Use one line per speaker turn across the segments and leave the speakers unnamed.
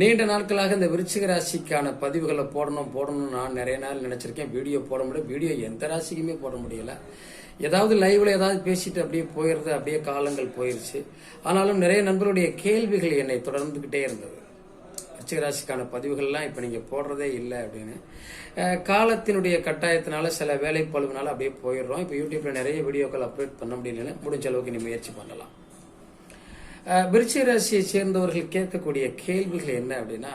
நீண்ட நாட்களாக இந்த விருச்சிக ராசிக்கான பதிவுகளை போடணும் போடணும்னு நான் நிறைய நாள் நினைச்சிருக்கேன். வீடியோ போட முடியும் வீடியோ எந்த ராசிக்குமே போட முடியல. ஏதாவது லைவ்ல ஏதாவது பேசிட்டு அப்படியே போயிடுறது அப்படியே காலங்கள் போயிருச்சு. ஆனாலும் நிறைய நண்பர்களுடைய கேள்விகள் என்னை தொடர்ந்துகிட்டே இருந்தது. விருச்சிக ராசிக்கான பதிவுகள்லாம் இப்போ நீங்கள் போடுறதே இல்லை அப்படின்னு. காலத்தினுடைய கட்டாயத்தினால சில வேலைப்பழுவினால அப்படியே போயிடுறோம். இப்போ யூடியூப்ல நிறைய வீடியோக்கள் அப்லோட் பண்ண முடியலன்னு முடிஞ்ச அளவுக்கு நீ முயற்சி பண்ணலாம். விருச்சிக ராசியை சேர்ந்தவர்கள் கேட்கக்கூடிய கேள்விகள் என்ன அப்படின்னா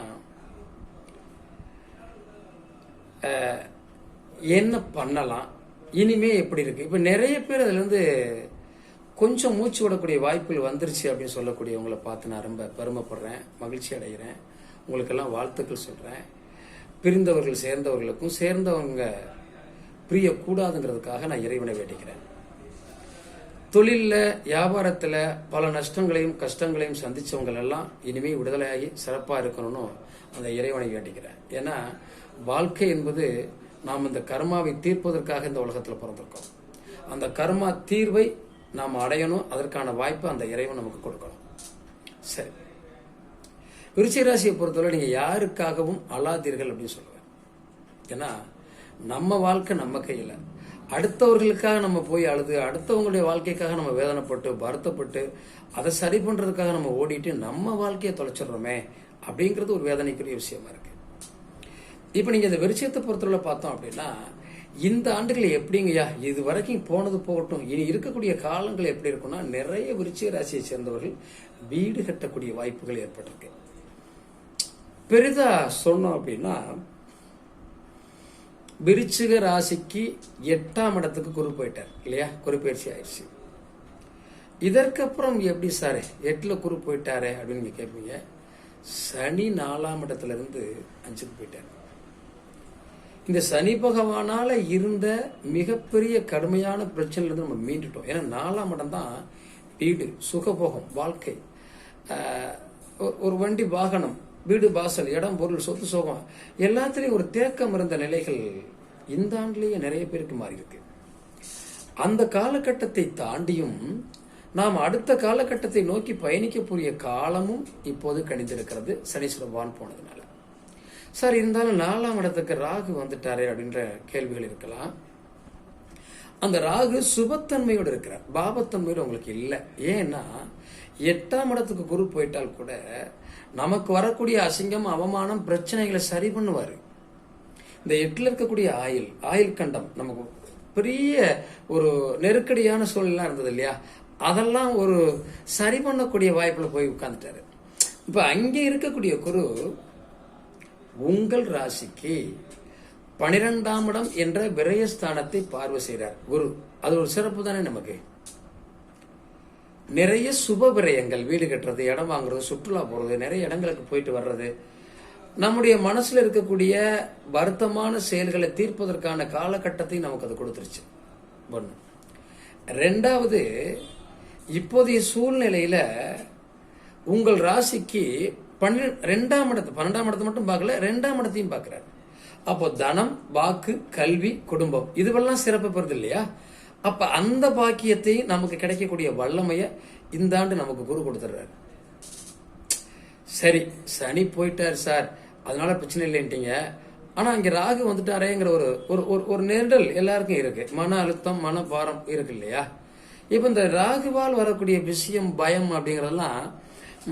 என்ன பண்ணலாம்? இனிமே எப்படி இருக்கு? இப்ப நிறைய பேர் அதுல இருந்து கொஞ்சம் மூச்சு விடக்கூடிய வாய்ப்புகள் வந்துருச்சு அப்படின்னு சொல்லக்கூடியவங்களை பார்த்து நான் ரொம்ப பெருமைப்படுறேன் மகிழ்ச்சி அடைகிறேன். உங்களுக்கெல்லாம் வாழ்த்துக்கள் சொல்றேன். பிரிந்தவர்கள் சேர்ந்தவர்களுக்கும் சேர்ந்தவங்க பிரியக்கூடாதுங்கிறதுக்காக நான் இறைவனை வேண்டிக்கிறேன். தொழிலில் வியாபாரத்தில் பல நஷ்டங்களையும் கஷ்டங்களையும் சந்தித்தவங்கள் எல்லாம் இனிமேல் விடுதலையாகி சிறப்பாக இருக்கணும்னு அந்த இறைவனை வேண்டிக்கிறேன். ஏன்னா வாழ்க்கை என்பது நாம் இந்த கர்மாவை தீர்ப்பதற்காக இந்த உலகத்தில் பிறந்திருக்கோம். அந்த கர்மா தீர்வை நாம் அடையணும் அதற்கான வாய்ப்பை அந்த இறைவன் நமக்கு கொடுக்கணும். சரி. விருச்சிக ராசியை பொறுத்தவரை நீங்கள் யாருக்காகவும் அழாதீர்கள் அப்படின்னு சொல்லுவேன். ஏன்னா நம்ம வாழ்க்கை நம்ம கையில். அடுத்தவர்களுக்காக நம்ம போய் அழுது அடுத்தவங்களுடைய வாழ்க்கைக்காக நம்ம வேதனைப்பட்டு வருத்தப்பட்டு அதை சரி பண்ணுறதுக்காக நம்ம ஓடிட்டு நம்ம வாழ்க்கையை தொலைச்சிடுறோமே அப்படிங்கிறது ஒரு வேதனைக்குரிய விஷயமா இருக்கு. இப்போ நீங்கள் இந்த விருட்சத்தை பொறுத்தவரை பார்த்தோம் அப்படின்னா இந்த ஆண்டுகள் எப்படிங்கய்யா இது வரைக்கும் போனது போகட்டும் இனி இருக்கக்கூடிய காலங்கள் எப்படி இருக்கும்னா நிறைய விருச்சிக ராசியை சேர்ந்தவர்கள் வீடு கட்டக்கூடிய வாய்ப்புகள் ஏற்பட்டிருக்கு. பெரிதா சொன்னோம் அப்படின்னா விருச்சிக ராசிக்கு எட்டாம் இடத்துக்கு குரு போயிட்டார் இல்லையா? குரு பயிற்சி ஆயிடுச்சு. இதற்கப்புறம் எப்படி சார்? எட்டில் குரு போயிட்டாரே அப்படின்னு கேட்பீங்க. சனி நாலாம் இடத்துலேருந்து அஞ்சுக்கு போயிட்டார். இந்த சனி பகவானால் இருந்த மிகப்பெரிய கடுமையான பிரச்சனையிலிருந்து நம்ம மீண்டுட்டோம். ஏன்னா நாலாம் இடம் தான் வீடு சுகபோகம் வாழ்க்கை. ஒரு வண்டி வாகனம் வீடு வாசல் இடம் பொருள் சொத்து சோகம் எல்லாத்துலேயும் ஒரு தேக்கம் இருந்த நிலைகள் இந்த ஆண்டுலேயே நிறைய பேருக்கு மாறி இருக்கு அந்த காலகட்டத்தை தாண்டியும் நாம் அடுத்த காலகட்டத்தை நோக்கி பயணிக்கக்கூடிய காலமும் இப்போது கணிந்திருக்கிறது. சனீஸ்வர பகவான் போனதுனால. சார் இருந்தாலும் நாலாம் இடத்துக்கு ராகு வந்துட்டாரே அப்படின்ற கேள்விகள் இருக்கலாம். அந்த ராகு சுபத்தன்மையோடு இருக்கிறார். பாபத்தன்மையோடு உங்களுக்கு இல்லை. ஏன்னா எட்டாம் இடத்துக்கு குரு போயிட்டால் கூட நமக்கு வரக்கூடிய அசிங்கம் அவமானம் பிரச்சனைகளை சரி பண்ணுவார். இந்த எட்டில் இருக்கக்கூடிய ஆயில் ஆயில் கண்டம் நமக்கு பெரிய ஒரு நெருக்கடியான சூழ்நிலாம் இருந்தது இல்லையா? அதெல்லாம் ஒரு சரி பண்ணக்கூடிய வாய்ப்பில் போய் உட்காந்துட்டாரு இப்போ அங்கே இருக்கக்கூடிய குரு உங்கள் ராசிக்கு பனிரெண்டாம் இடம் என்ற விரயஸ்தானத்தை பார்வை செய்கிறார் குரு. அது ஒரு சிறப்பு தானே நமக்கு? நிறைய சுப விரயங்கள் வீடு கட்டுறது இடம் வாங்குறது சுற்றுலா போறது நிறைய இடங்களுக்கு போயிட்டு வர்றது. நம்முடைய மனசுல இருக்கக்கூடிய வருத்தமான செயல்களை தீர்ப்பதற்கான காலகட்டத்தை நமக்கு அது கொடுத்துருச்சு. ஒன்று ரெண்டாவது இப்போதைய சூழ்நிலையில உங்கள் ராசிக்கு பன்னெண்டு ரெண்டாம் இடத்து பன்னெண்டாம் இடத்தை மட்டும் பார்க்கல ரெண்டாம் இடத்தையும் பார்க்கிறார். அப்போ தனம் வாக்கு கல்வி குடும்பம் இதுவெல்லாம் சிறப்பு பெறுது இல்லையா? அப்ப அந்த பாக்கியத்தை நமக்கு கிடைக்கக்கூடிய வல்லமைய இந்த ஆண்டு நமக்கு குரு கொடுத்துறாரு சரி சனி போயிட்டார் சார். அதனால பிரச்சனை இல்லைன்ட்டீங்க. ஆனா இங்கே ராகு வந்துட்டாரேங்கிற ஒரு ஒரு ஒரு- ஒரு நெருடல் எல்லாருக்கும் இருக்கு. மன அழுத்தம் மன பாரம் இருக்கு இல்லையா? இப்ப இந்த ராகுவால் வரக்கூடிய விஷயம் பயம் அப்படிங்கறதெல்லாம்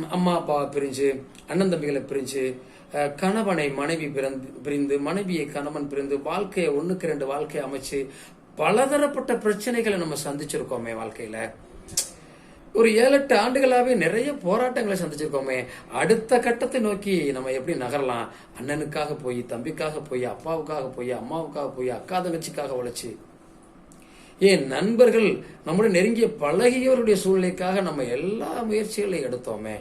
அம்மா அப்பாவை பிரிஞ்சு அண்ணன் தம்பிகளை பிரிஞ்சு கணவனை மனைவி பிறந்து பிரிந்து மனைவியை கணவன் பிரிந்து வாழ்க்கையை ஒண்ணுக்கு ரெண்டு வாழ்க்கையை அமைச்சு பலதரப்பட்ட பிரச்சனைகளை நம்ம சந்திச்சிருக்கோமே வாழ்க்கையில. ஒரு ஏழு எட்டு ஆண்டுகளாகவே நிறைய போராட்டங்களை சந்திச்சிருக்கோமே. அடுத்த கட்டத்தை நோக்கி நம்ம எப்படி நகரலாம்? அண்ணனுக்காக போய் தம்பிக்காக போய் அப்பாவுக்காக போய் அம்மாவுக்காக போய் அக்கா தங்கச்சிக்காக உழைச்சி. ஏன் நண்பர்கள் நம்முடைய நெருங்கிய பழகியவருடைய சூழ்நிலைக்காக நம்ம எல்லா முயற்சிகளையும் எடுத்தோமே.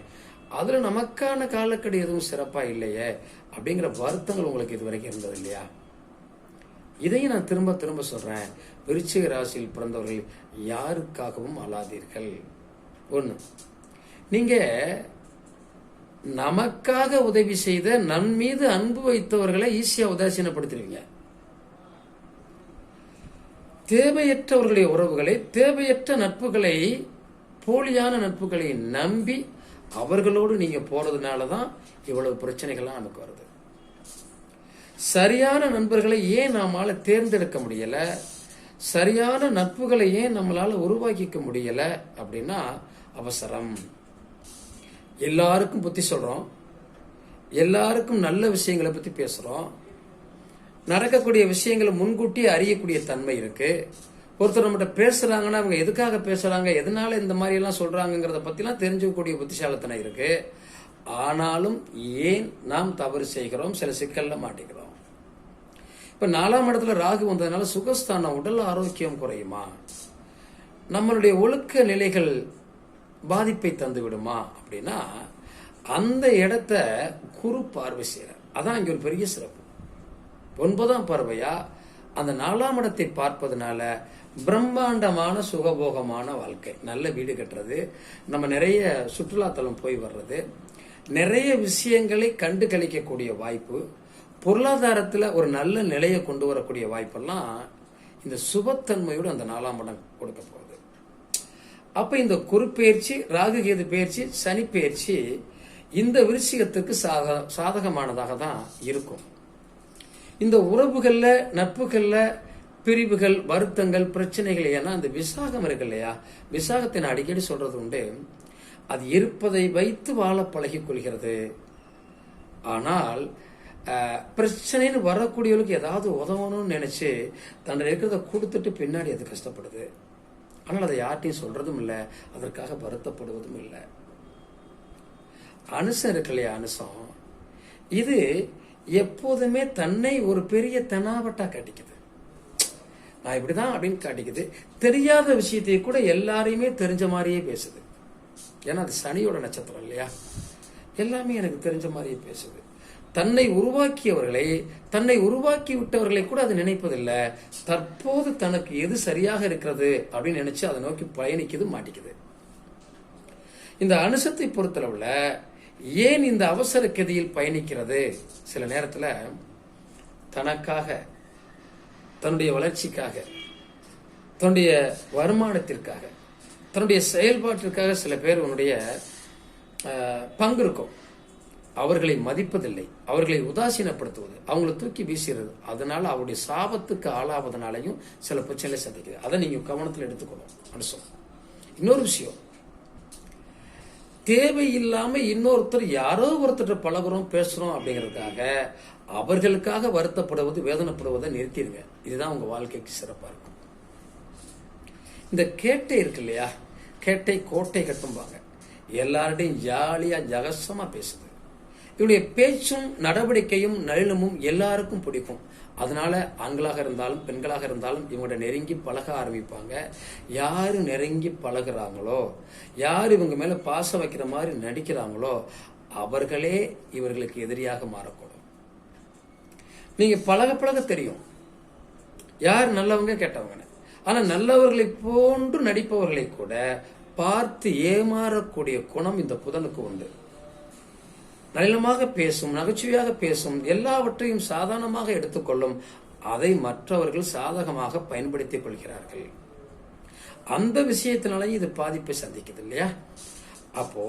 அதில் நமக்கான காலக்கடி எதுவும் சிறப்பாக இல்லையே அப்படிங்கிற வருத்தங்கள் உங்களுக்கு இது வரைக்கும் இருந்தது இல்லையா? இதையும் நான் திரும்ப திரும்ப சொல்றேன். விருச்சிக ராசியில் பிறந்தவர்கள் யாருக்காகவும் அழாதீர்கள்? ஒண்ணு. நீங்க நமக்காக உதவி செய்த நன் மீது அன்பு வைத்தவர்களை ஈஸியா உதாசீனப்படுத்திடுவீங்க. தேவையற்றவர்களுடைய உறவுகளை தேவையற்ற நட்புகளை போலியான நட்புகளை நம்பி அவர்களோடு நீங்க போகிறதுனால தான் இவ்வளவு பிரச்சனைகள்லாம் நமக்கு வருது. சரியான நண்பர்களை ஏன் நாமால் தேர்ந்தெடுக்க முடியல? சரியான நட்புகளை ஏன் நம்மளால உருவாக்கிக்க முடியல? அப்படின்னா அவசரம். எல்லாருக்கும் புத்தி சொல்றோம். எல்லாருக்கும் நல்ல விஷயங்களை பத்தி பேசுறோம். நடக்கக்கூடிய விஷயங்களை முன்கூட்டி அறியக்கூடிய தன்மை இருக்கு. ஒருத்தர் நம்மகிட்ட பேசுறாங்கன்னா அவங்க எதுக்காக பேசுறாங்க எதனால இந்த மாதிரி எல்லாம் சொல்றாங்கிறத பத்திலாம் தெரிஞ்சுக்கக்கூடிய புத்திசாலித்தனம் இருக்கு. ஆனாலும் ஏன் நாம் தவறு செய்கிறோம்? சில சிக்கல்ல மாட்டிக்கிறோம். இப்ப நாலாம் இடத்துல ராகு வந்ததுனால சுகஸ்தானம் உடல் ஆரோக்கியம் குறையுமா? நம்மளுடைய ஒழுக்க நிலைகள் பாதிப்பை தந்து விடுமா அப்படின்னா அந்த இடத்த குரு பார்வை செய்யற அதான் இங்க ஒரு பெரிய சிறப்பு. ஒன்பதாம் பார்வையா அந்த நாலாம் இடத்தை பார்ப்பதனால பிரம்மாண்டமான சுகபோகமான வாழ்க்கை. நல்ல வீடு கட்டுறது நம்ம நிறைய சுற்றுலாத்தலம் போய் வர்றது நிறைய விஷயங்களை கண்டு கழிக்கக்கூடிய வாய்ப்பு பொருளாதாரத்தில் ஒரு நல்ல நிலையை கொண்டு வரக்கூடிய வாய்ப்பெல்லாம் இந்த சுபத்தன்மையோடு அந்த நாலாம் இடம் கொடுக்க போகுது. அப்போ இந்த குறுப்பெயர்ச்சி ராகுகேது பயிற்சி சனி பயிற்சி இந்த விருஷிகத்துக்கு சாத சாதகமானதாக தான் இருக்கும். இந்த உறவுகளில் நட்புகளில் பிரிவுகள் வருத்தங்கள் பிரச்சனைகள் ஏன்னா அந்த விசாகம் இருக்கு இல்லையா? விசாகத்தை நான் அடிக்கடி சொல்றது உண்டு. அது இருப்பதை வைத்து வாழ பழகி கொள்கிறது. ஆனால் பிரச்சனைன்னு வரக்கூடியவளுக்கு ஏதாவது உதவணும்னு நினைச்சு தன்னை இருக்கிறத கொடுத்துட்டு பின்னாடி அது கஷ்டப்படுது. ஆனால் அதை யார்ட்டையும் சொல்றதும் இல்லை. அதற்காக வருத்தப்படுவதும் இல்லை. அனுசம் இருக்கு இல்லையா அனுசம்? இது எப்போதுமே தன்னை ஒரு பெரிய தெனாவட்டா காட்டிக்குது. நான் இப்படிதான் அப்படின்னு காட்டிக்குது. தெரியாத விஷயத்தை கூட எல்லாரையுமே தெரிஞ்ச மாதிரியே பேசுது. ஏன்னா அது சனியோட நட்சத்திரம் இல்லையா? எல்லாமே எனக்கு தெரிஞ்ச மாதிரியே பேசுது. தன்னை உருவாக்கியவர்களை தன்னை உருவாக்கி விட்டவர்களை கூட அது நினைப்பதில்லை. தற்போது தனக்கு எது சரியாக இருக்கிறது அப்படின்னு நினைச்சு அதை நோக்கி பயணிக்குது மாட்டிக்குது. இந்த அனுசத்தை பொறுத்தளவுல ஏன் இந்த அவசர கதியில் பயணிக்கிறது? சில நேரத்துல தனக்காக தன்னுடைய வளர்ச்சிக்காக தன்னுடைய வருமானத்திற்காக தன்னுடைய செயல்பாட்டிற்காக சில பேர் உன்னுடைய அஹ், பங்கு இருக்கும். அவர்களை மதிப்பதில்லை அவர்களை உதாசீனப்படுத்துவது அவங்களை தூக்கி வீசுறது அதனால அவருடைய சாபத்துக்கு ஆளாவதனாலையும் சில பிரச்சனைகளை சந்திக்குது. அதை நீங்க கவனத்தில் எடுத்துக்கணும். அனுசம் இன்னொரு விஷயம். தேவையில்லாம இன்னொருத்தர் யாரோ ஒருத்தர் பழகுறோம் பேசுறோம் அப்படிங்கிறதுக்காக அவர்களுக்காக வருத்தப்படுவது வேதனைப்படுவதை நிறுத்திடுங்க. இதுதான் உங்க வாழ்க்கைக்கு சிறப்பா இருக்கும். இந்த கேட்டை இருக்கு இல்லையா? கேட்டை கோட்டை கட்டும்பாங்க. எல்லார்டையும் ஜாலியா ஜகசமா பேசுது. இவருடைய பேச்சும் நடவடிக்கையும் நளினமும் எல்லாருக்கும் பிடிக்கும். அதனால ஆண்களாக இருந்தாலும் பெண்களாக இருந்தாலும் இவங்கள்ட்ட நெருங்கி பழக ஆரம்பிப்பாங்க. யாரு நெருங்கி பழகிறாங்களோ யார் இவங்க மேல பாசம் வைக்கிற மாதிரி நடிக்கிறாங்களோ அவர்களே இவர்களுக்கு எதிரியாக மாறக்கூடும். நீங்க பழக பழக தெரியும். யார் நல்லவங்க கேட்டவங்க ஆனா நல்லவர்களை போன்று நடிப்பவர்களை கூட பார்த்து ஏமாறக்கூடிய குணம் இந்த புதனுக்கு உண்டு. நளினமாக பேசும் நகைச்சுவையாக பேசும் எல்லாவற்றையும் சாதாரணமாக எடுத்துக்கொள்ளும் அதை மற்றவர்கள் சாதகமாக பயன்படுத்திக் கொள்கிறார்கள். அந்த விஷயத்தினாலேயும் இது பாதிப்பை சந்திக்குது இல்லையா? அப்போ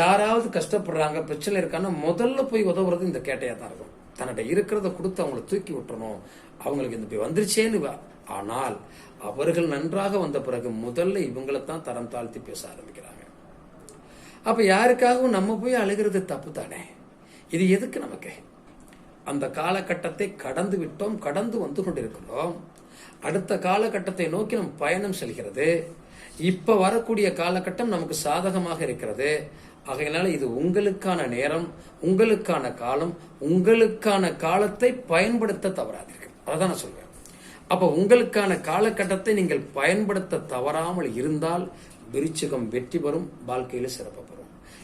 யாராவது கஷ்டப்படுறாங்க பிரச்சனை இருக்கான்னா முதல்ல போய் உதவுறது இந்த கேட்டையா தான் இருக்கும். தன்னிட்ட இருக்கிறத கொடுத்து அவங்கள தூக்கி விட்டுறணும். அவங்களுக்கு இந்த போய் வந்துருச்சேன்னு ஆனால் அவர்கள் நன்றாக வந்த பிறகு முதல்ல இவங்களை தான் தரம் தாழ்த்தி பேச ஆரம்பிக்கிறாங்க. அப்ப யாருக்காகவும் நம்ம போய் அழுகிறது தப்பு தானே இது எதுக்கு நமக்கு? அந்த காலகட்டத்தை கடந்து விட்டோம் கடந்து வந்து கொண்டிருக்கிறோம். அடுத்த காலகட்டத்தை நோக்கி நம் பயணம் செல்கிறது. இப்ப வரக்கூடிய காலகட்டம் நமக்கு சாதகமாக இருக்கிறது. ஆகையினால இது உங்களுக்கான நேரம் உங்களுக்கான காலம் உங்களுக்கான காலத்தை பயன்படுத்த தவறாதீர்கள். அதான் நான் சொல்வேன் அப்ப உங்களுக்கான காலகட்டத்தை நீங்கள் பயன்படுத்த தவறாமல் இருந்தால் விருச்சிகம் வெற்றி பெறும் வாழ்க்கையில் சிறப்பு பெறும்.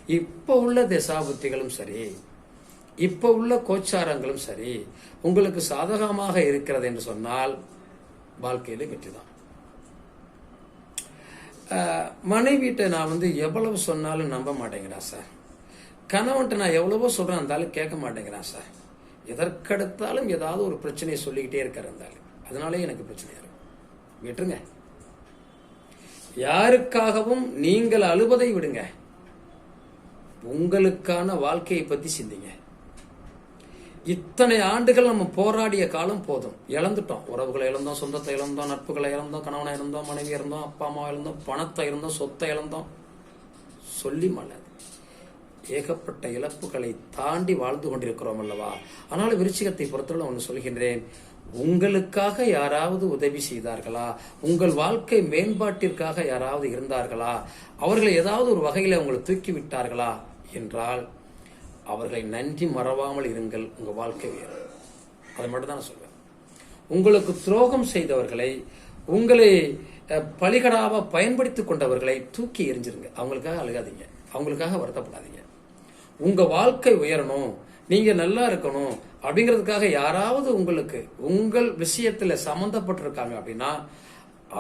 இப்போ உள்ள திசாபுத்திகளும் சரி இப்போ உள்ள கோச்சாரங்களும் சரி உங்களுக்கு சாதகமாக இருக்கிறது என்று சொன்னால் வாழ்க்கையில வெற்றிதான். தான் மனைவிட்ட நான் வந்து எவ்வளவு சொன்னாலும் நம்ப மாட்டேங்கிறான் சார். கணவன்ட்ட நான் எவ்வளவோ சொல்றேன் இருந்தாலும் கேட்க மாட்டேங்கிறான் சார். எதற்கெடுத்தாலும் ஏதாவது ஒரு பிரச்சனையை சொல்லிக்கிட்டே இருக்காரு இருந்தாலும் அதனாலே எனக்கு பிரச்சனையா இருக்கும் விட்டுருங்க. யாருக்காகவும் நீங்கள் அழுவதை விடுங்க. உங்களுக்கான வாழ்க்கையை பத்தி சிந்திங்க. இத்தனை ஆண்டுகள் நம்ம போராடிய காலம் போதும். இழந்துட்டோம். உறவுகளை இழந்தோம் சொந்தத்தை இழந்தோம் நட்புகளை இழந்தோம் கணவனை இழந்தோம் மனைவி இழந்தோம் அப்பா அம்மா இழந்தோம் பணத்தை இழந்தோம் சொத்தை இழந்தோம். சொல்லி மலர். ஏகப்பட்ட இழப்புகளை தாண்டி வாழ்ந்து கொண்டிருக்கிறோம் அல்லவா? ஆனால் விருச்சிகத்தை பொறுத்தவரை ஒன்று சொல்கின்றேன். உங்களுக்காக யாராவது உதவி செய்தார்களா? உங்கள் வாழ்க்கை மேம்பாட்டிற்காக யாராவது இருந்தார்களா? அவர்களை ஏதாவது ஒரு வகையில் உங்களை தூக்கி விட்டார்களா? என்றால் அவர்களை நன்றி மறவாமல் இருங்கள் உங்கள் வாழ்க்கை உயரும் அதை மட்டும் தான் நான் சொல்வேன். உங்களுக்கு துரோகம் செய்தவர்களை உங்களை பலிகடாக பயன்படுத்தி கொண்டவர்களை தூக்கி எரிஞ்சிருங்க அவங்களுக்காக அழுகாதீங்க. அவங்களுக்காக வருத்தப்படாதீங்க. உங்கள் வாழ்க்கை உயரணும். நீங்கள் நல்லா இருக்கணும் அப்படிங்கிறதுக்காக யாராவது உங்களுக்கு உங்கள் விஷயத்தில் சம்மந்தப்பட்டிருக்காங்க அப்படின்னா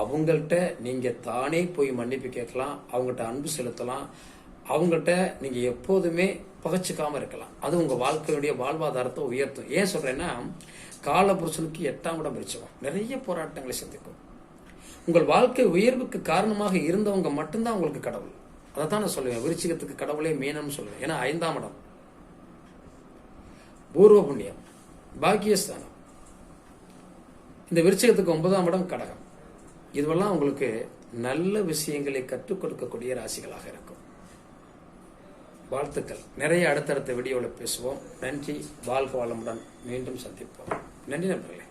அவங்கள்ட்ட நீங்கள் தானே போய் மன்னிப்பு கேட்கலாம் அவங்கள்ட்ட அன்பு செலுத்தலாம் அவங்கள்ட்ட நீங்க எப்போதுமே பகச்சுக்காம இருக்கலாம். அது உங்க வாழ்க்கையுடைய வாழ்வாதாரத்தை உயர்த்தும். ஏன் சொல்றேன்னா காலபுருஷனுக்கு எட்டாம் இடம் விருச்சகம் நிறைய போராட்டங்களை சந்திக்கும். உங்கள் வாழ்க்கை உயர்வுக்கு காரணமாக இருந்தவங்க மட்டும்தான் உங்களுக்கு கடவுள். அதை தான் நான் சொல்லுவேன். விருச்சிகத்துக்கு கடவுளே மீனம்னு சொல்லுவேன். ஏன்னா ஐந்தாம் இடம். பூர்வ புண்ணியம். பாக்கியஸ்தானம். இந்த விருச்சிகத்துக்கு ஒன்பதாம் இடம் கடகம். இதுவெல்லாம் உங்களுக்கு நல்ல விஷயங்களை கற்றுக் கொடுக்கக்கூடிய ராசிகளாக இருக்கும். வாழ்த்துக்கள். நிறைய அடுத்தடுத்த வீடியோவில் பேசுவோம். நன்றி. வாழ்க வளமுடன். மீண்டும் சந்திப்போம். நன்றி நண்பர்களே.